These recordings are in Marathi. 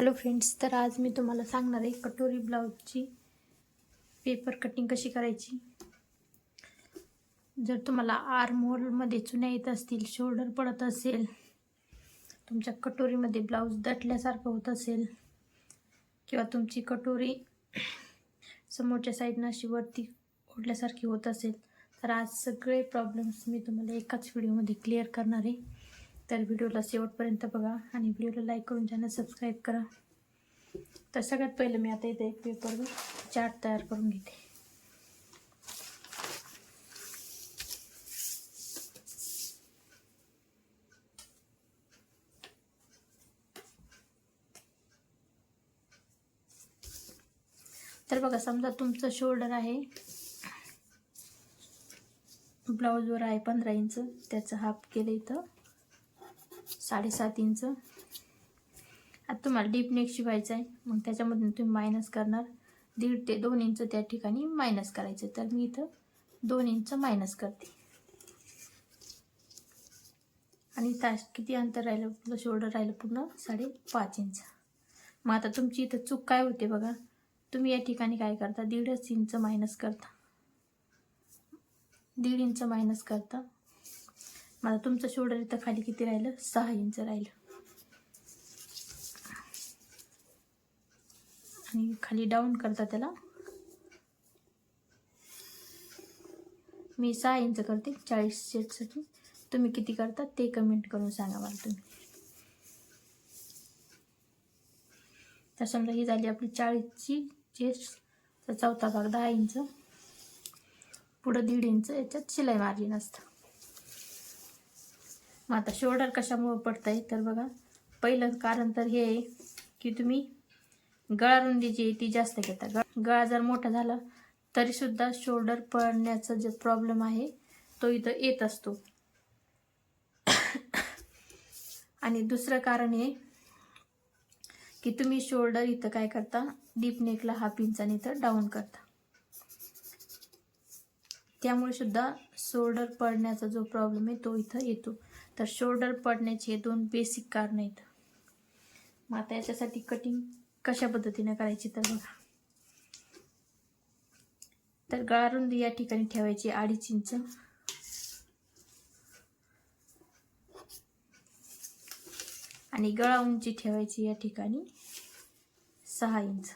हॅलो फ्रेंड्स तर आज मी तुम्हाला सांगणार आहे कटोरी ब्लाऊजची पेपर कटिंग कशी करायची. जर तुम्हाला आर्म होलमध्ये चुन्या येत असतील शोल्डर पडत असेल तुमच्या कटोरीमध्ये ब्लाऊज दटल्यासारखं होत असेल किंवा तुमची कटोरी समोरच्या साईडनं अशी वरती ओढल्यासारखी होत असेल तर आज सगळे प्रॉब्लेम्स मी तुम्हाला एकाच व्हिडिओमध्ये क्लिअर करणार आहे. तर व्हिडिओला शेवटपर्यंत बघा आणि व्हिडिओला लाईक करून चॅनल सबस्क्राईब करा. तर सगळ्यात पहिलं मी आता इथे एक पेपरवर चार्ट तयार करून घेते. तर बघा समजा तुमचं शोल्डर आहे ब्लाऊजवर आहे पंधरा इंच त्याचं हाफ केलं इथं. साडेसात इंच. आता तुम्हाला डीप नेक शिवायचं आहे. मग त्याच्यामधून तुम्ही मायनस करणार. दीड ते दोन इंच त्या ठिकाणी मायनस करायचं. तर मी इथं दोन इंच मायनस करते. आणि तास किती अंतर राहिलं? आपलं शोल्डर राहिलं पूर्ण साडेपाच इंच. मग आता तुमची इथं चूक काय होते बघा? तुम्ही या ठिकाणी काय करता? दीडच इंच मायनस करता. दीड इंच मायनस करता. मला तुमचं शोल्डर इथं खाली किती राहिलं? सहा इंच राहिलं. आणि खाली डाऊन करता त्याला. मी सहा इंच करते चाळीस सेटसाठी तुम्ही किती करता ते कमेंट करून सांगा मला तुम्ही. तर समजा ही झाली आपली चाळीसची चेस्टचा चौथा भाग दहा इंच पुढं दीड इंच याच्यात शिलाई मार्जिन असतं मग आता शोल्डर कशामुळं पडत आहे तर बघा पहिलं कारण तर हे आहे की तुम्ही गळारुंदी जी आहे ती जास्त घेता. गळा जर मोठा झाला तरीसुद्धा शोल्डर पडण्याचा जो प्रॉब्लेम आहे तो इथं येत असतो. आणि दुसरं कारण हे की तुम्ही शोल्डर इथं काय करता? डीप नेकला हा इंचाने इथं डाऊन करता. त्यामुळे सुद्धा शोल्डर पडण्याचा जो प्रॉब्लेम आहे तो इथं येतो. तर शोल्डर पडण्याचे हे दोन बेसिक कारण आहेत. मग आता याच्यासाठी कटिंग कशा पद्धतीने करायची तर बघा. तर गळारुंदी या ठिकाणी ठेवायची अडीच इंच. आणि गळा उंची ठेवायची या ठिकाणी सहा इंच.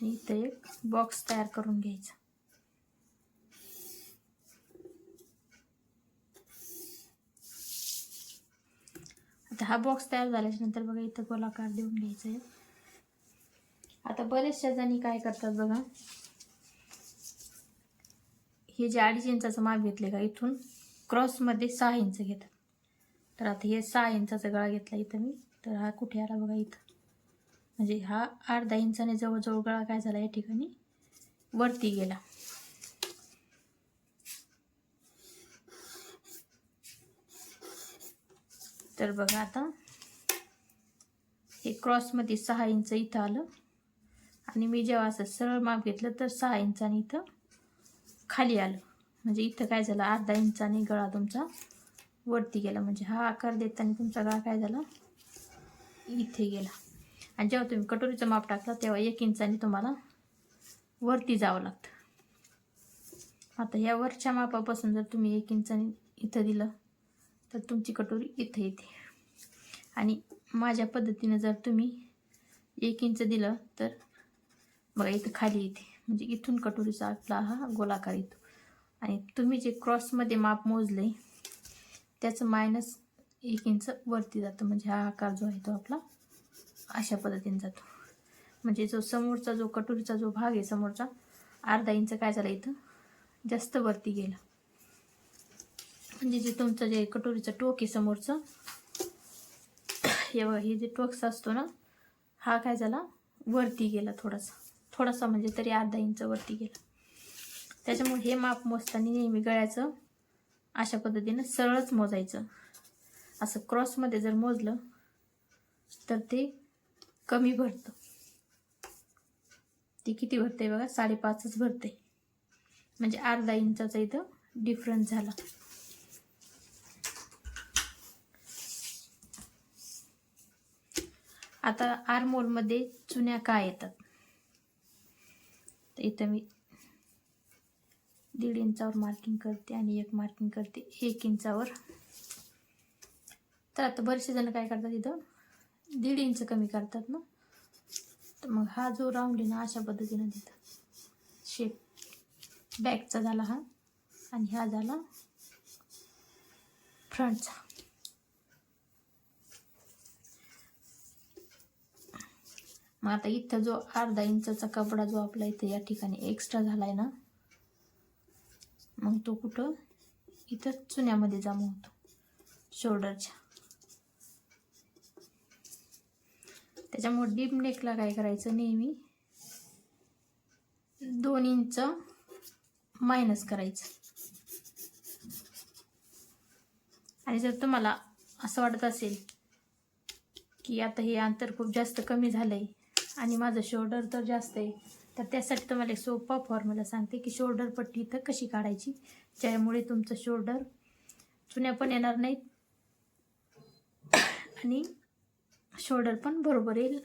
आणि इथं एक बॉक्स तयार करून घ्यायचा आता हा बॉक्स तयार झाल्याच्यानंतर बघा इथं गोलाकार देऊन घ्यायचा आहे आता बरेचशा जणी काय करतात बघा हे जे अडीच इंचाचं माप घेतले का इथून क्रॉसमध्ये सहा इंच घेतात. तर आता हे सहा इंचाचा गळा घेतला इथं मी तर हा कुठे आला बघा इथं. म्हणजे हा अर्धा इंचाने जवळजवळ गळा काय झाला या ठिकाणी? वरती गेला. तर बघा आता. हे क्रॉसमध्ये सहा इंच इथं आलं. आणि मी जेव्हा असं सरळ माप घेतलं तर सहा इंचाने इथं खाली आलं. म्हणजे इथं काय झालं अर्धा इंचाने गळा तुमचा वरती गेला. म्हणजे हा आकार देताना तुमचा गळा काय झाला? इथे गेला. आणि जेव्हा तुम्ही कटोरीचं माप टाकला तेव्हा एक इंचाने तुम्हाला वरती जावं लागतं. आता या वरच्या मापापासून जर तुम्ही एक इंचाने इथं दिलं तर तुमची कटोरी इथं येते. आणि माझ्या पद्धतीनं जर तुम्ही एक इंच दिलं तर बघा इथं खाली येते. म्हणजे इथून कटोरीचा आपला हा गोलाकार येतो. आणि तुम्ही जे क्रॉसमध्ये माप मोजले त्याचं मायनस एक इंच वरती जातं. म्हणजे हा आकार जो आहे तो आपला अशा पद्धतीने जातो. म्हणजे जो समोरचा जो कटोरीचा जो भाग आहे समोरचा अर्धा इंच काय झाला इथं? जास्त वरती गेला. म्हणजे जे तुमचं जे कटोरीचं टोक आहे समोरचं हे बघा हे जे टोक्स असतो ना हा काय झाला? वरती गेला थोडासा. थोडासा म्हणजे तरी अर्धा इंच वरती गेला. त्याच्यामुळे हे माप मोजताना नेहमी गळ्याचं अशा पद्धतीनं सरळच मोजायचं. असं क्रॉसमध्ये जर मोजलं तर ते कमी भरतं. ते किती भरते बघा? साडेपाचच भरते म्हणजे अर्धा इंचाचा इथं डिफरन्स झाला. आता आरमोलमध्ये चुन्या काय येतात? तर इथं मी दीड इंचावर मार्किंग करते आणि एक मार्किंग करते एक इंचावर. तर आता बरेचसे जण काय करतात इथं? दीड इंच कमी करतात ना? तर मग हा जो राऊंड आहे ना अशा पद्धतीनं देतात शेप बॅकचा झाला हा. आणि हा झाला फ्रंटचा मग आता इथं जो अर्धा इंचाचा कपडा जो आपला इथे या ठिकाणी एक्स्ट्रा झाला आहे ना मग तो कुठं? इथं चुन्यामध्ये जमा होतो. शोल्डरच्या त्याच्यामुळे डीप नेकला काय करायचं नेहमी? दोन इंच मायनस करायचं. आणि जर तुम्हाला असं वाटत असेल की आता हे अंतर खूप जास्त कमी झालं आहे आणि माझं शोल्डर तर जास्त आहे. तर त्यासाठी तुम्हाला एक सोपा फॉर्म्युला सांगते की शोल्डर पट्टी इथं कशी काढायची? ज्यामुळे तुमचं शोल्डर चुन्या पण येणार नाहीत. आणि शोल्डर पण बरोबर येईल.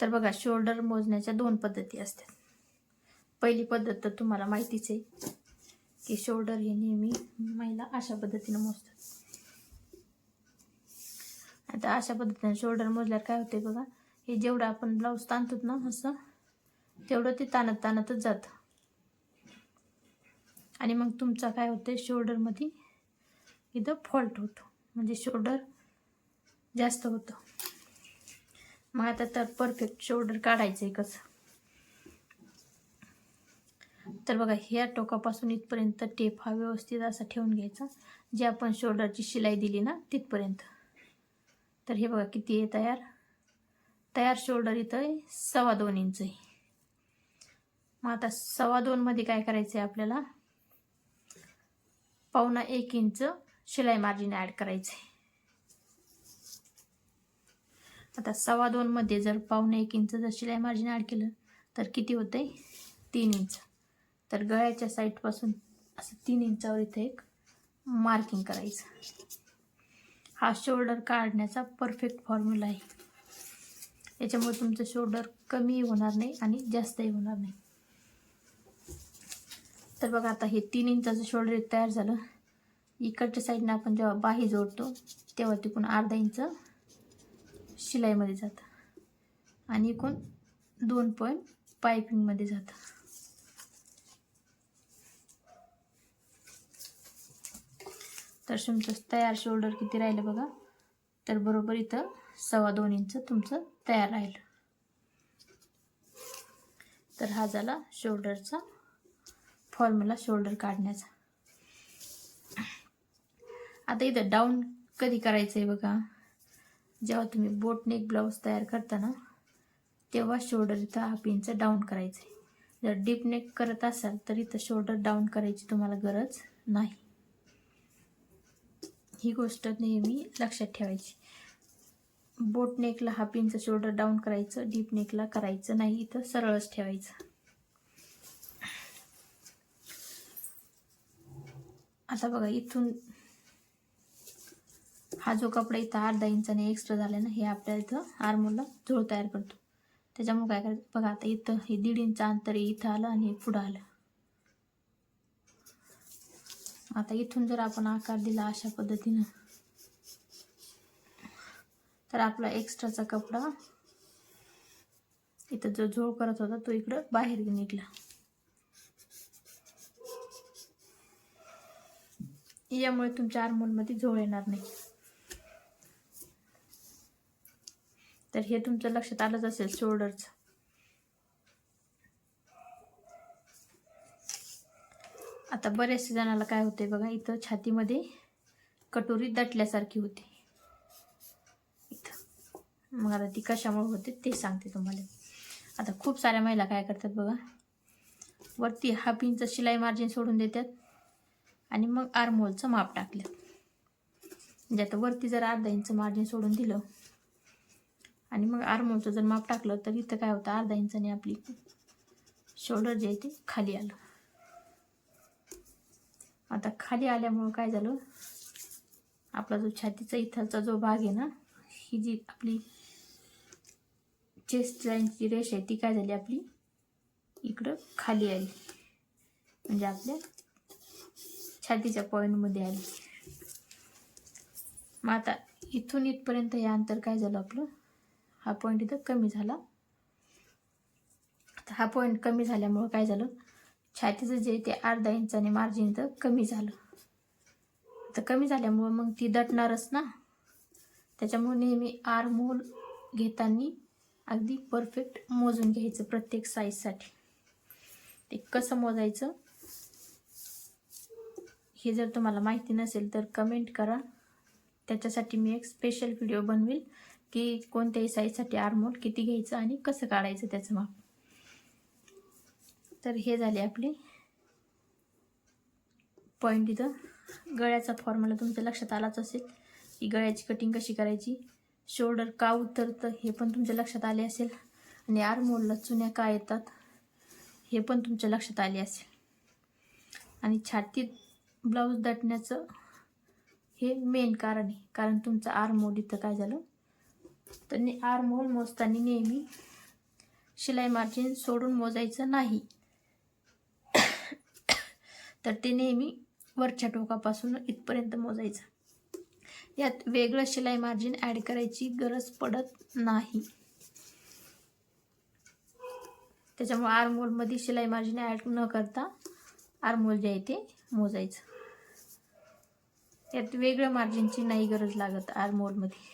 तर बघा शोल्डर मोजण्याच्या दोन पद्धती असतात. पहिली पद्धत तर तुम्हाला माहितीच आहे की शोल्डर हे नेहमी महिला अशा पद्धतीनं मोजतात. आता अशा पद्धतीने शोल्डर मोजल्यावर काय होते बघा हे जेवढं आपण ब्लाऊज ताणतो ना असं तेवढं ते ताणत ताणतच जातं. आणि मग तुमचा काय होतं शोल्डरमध्ये इथं फॉल्ट होतो. म्हणजे शोल्डर जास्त होतं. मग आता तर परफेक्ट शोल्डर काढायचं आहे कसं? तर बघा ह्या टोकापासून इथपर्यंत टेप हा व्यवस्थित असा ठेवून घ्यायचा. जे आपण शोल्डरची शिलाई दिली ना तिथपर्यंत. तर हे बघा किती आहे तयार. तयार शोल्डर इथं आहे सव्वा दोन इंच आहे. मग आता सव्वा दोनमध्ये काय करायचं आहे आपल्याला? पावणा एक इंच शिलाई मार्जिन ॲड करायचं आहे आता सव्वा दोनमध्ये जर पावणे एक इंच जर शिलाई मार्जिन ॲड केलं तर किती होतं आहे तीन इंच तर गळ्याच्या साईडपासून असं तीन इंचावर इथं एक मार्किंग करायचं. हा शोल्डर काढण्याचा परफेक्ट फॉर्म्युला आहे. याच्यामुळे तुमचं शोल्डर कमी होणार नाही आणि जास्तही होणार नाही. तर बघा आता हे तीन इंचाचं शोल्डर तयार झालं. इकडच्या साईडनं आपण जेव्हा बाही जोडतो तेव्हा तिकून अर्धा इंच शिलाईमध्ये जातं. आणि एकूण दोन पॉईंट पायपिंगमध्ये जातं. तर तुमचं तयार शोल्डर किती राहिलं बघा? तर बरोबर इथं सव्वा दोन इंच तुमचं तयार राहिलं. तर हा झाला शोल्डरचा फॉर्म्युला शोल्डर काढण्याचा. आता इथं डाऊन कधी करायचं आहे बघा? जेव्हा तुम्ही बोट नेक ब्लाऊज तयार करता ना तेव्हा शोल्डर इथं हाफ इंच डाऊन करायचं आहे जर डीप नेक करत असाल तर इथं शोल्डर डाऊन करायची तुम्हाला गरज नाही. ही गोष्ट नेहमी लक्षात ठेवायची. बोट नेकला हाफ इंच शोल्डर डाऊन करायचं डीप नेकला करायचं नाही इथं सरळच ठेवायचं. आता बघा इथून हा जो कपडा इथं अर्धा इंचाने एक्स्ट्रा झाला ना हे आपल्या इथं आरमोला झोळ तयार करतो. त्याच्यामुळे काय करायचं? बघा आता इथं हे दीड इंच अंतर इथं आलं आणि पुढं आलं. आता इथून जर आपण आकार दिला अशा पद्धतीनं तर आपला एक्स्ट्राचा कपडा इथं जो झोळ करत होता तो इकडं बाहेर निघला. यामुळे तुमच्या आरमोलमध्ये झोळ येणार नाही. तर हे तुमचं लक्षात आलंच असेल शोल्डरचं आता बऱ्याचशा जणाला काय होते बघा इथं छातीमध्ये कटोरी दटल्यासारखी होते. इथं. मग आता ती कशामुळे होते ते सांगते तुम्हाला. आता खूप साऱ्या महिला काय करतात बघा वरती हाफ इंच शिलाई मार्जिन सोडून देतात आणि मग आरमोलचं माप टाकलं. म्हणजे आता वरती जर अर्धा इंच मार्जिन सोडून दिलं आणि मग आरमोलचं जर माप टाकलं तर इथं काय होतं अर्धा इंचाने आपली शोल्डर जे आहे ते खाली आलं. आता खाली आल्यामुळं काय झालं? आपला जो छातीचा इथलचा जो भाग आहे ना ही जी आपली चेस्ट लाईनची रेष आहे ती काय झाली आपली? इकडं खाली आली. म्हणजे आपल्या छातीच्या पॉईंटमध्ये आली. मग आता इथून इथपर्यंत हे अंतर काय झालं आपलं? हा पॉईंट इथं कमी झाला. आता हा पॉईंट कमी झाल्यामुळं काय झालं? छातीचं जे ते अर्धा इंचाने मार्जिन तर कमी झालं. तर कमी झाल्यामुळं मग ती दटणारच ना. त्याच्यामुळे नेहमी आर मोल घेताना अगदी परफेक्ट मोजून घ्यायचं प्रत्येक साईजसाठी ते कसं मोजायचं? हे जर तुम्हाला माहिती नसेल तर कमेंट करा. त्याच्यासाठी मी एक स्पेशल व्हिडिओ बनवेल की कोणत्याही साईजसाठी आरमोल किती घ्यायचं आणि कसं काढायचं त्याचं माप. तर हे झाले आपले पॉईंट इथं. गळ्याचा फॉर्म्युला तुमच्या लक्षात आलाच असेल की गळ्याची कटिंग कशी करायची? शोल्डर का उतरतं हे पण तुमच्या लक्षात आले असेल. आणि आरमोलला चुन्या का येतात हे पण तुमच्या लक्षात आले असेल. आणि छातीत ब्लाऊज दाटण्याचं हे मेन कारण आहे. कारण तुमचं आरमोल इथं काय झालं? तर आरमोल मोजताना नेहमी शिलाई मार्जिन सोडून मोजायचं नाही. तर ते नेहमी वरच्या टोकापासून इथपर्यंत मोजायचं. यात वेगळं शिलाई मार्जिन ॲड करायची गरज पडत नाही. त्याच्यामुळे आरमोलमध्ये शिलाई मार्जिन ॲड न करता आरमोल जे आहे ते मोजायचं. यात वेगळं मार्जिनची नाही गरज लागत आरमोलमध्ये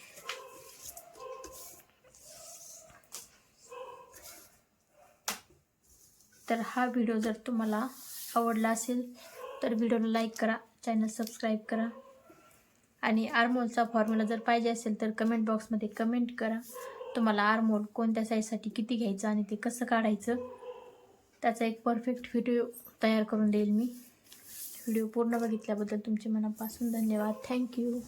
तर हा व्हिडिओ जर तुम्हाला आवडला असेल तर व्हिडिओला लाईक करा चॅनल सबस्क्राईब करा. आणि आरमोलचा फॉर्म्युला जर पाहिजे असेल तर कमेंट बॉक्समध्ये कमेंट करा. तुम्हाला आरमोल कोणत्या साईजसाठी किती घ्यायचं आणि ते कसं काढायचं त्याचा एक परफेक्ट व्हिडिओ तयार करून देईल मी. व्हिडिओ पूर्ण बघितल्याबद्दल तुमचे मनापासून धन्यवाद. थँक्यू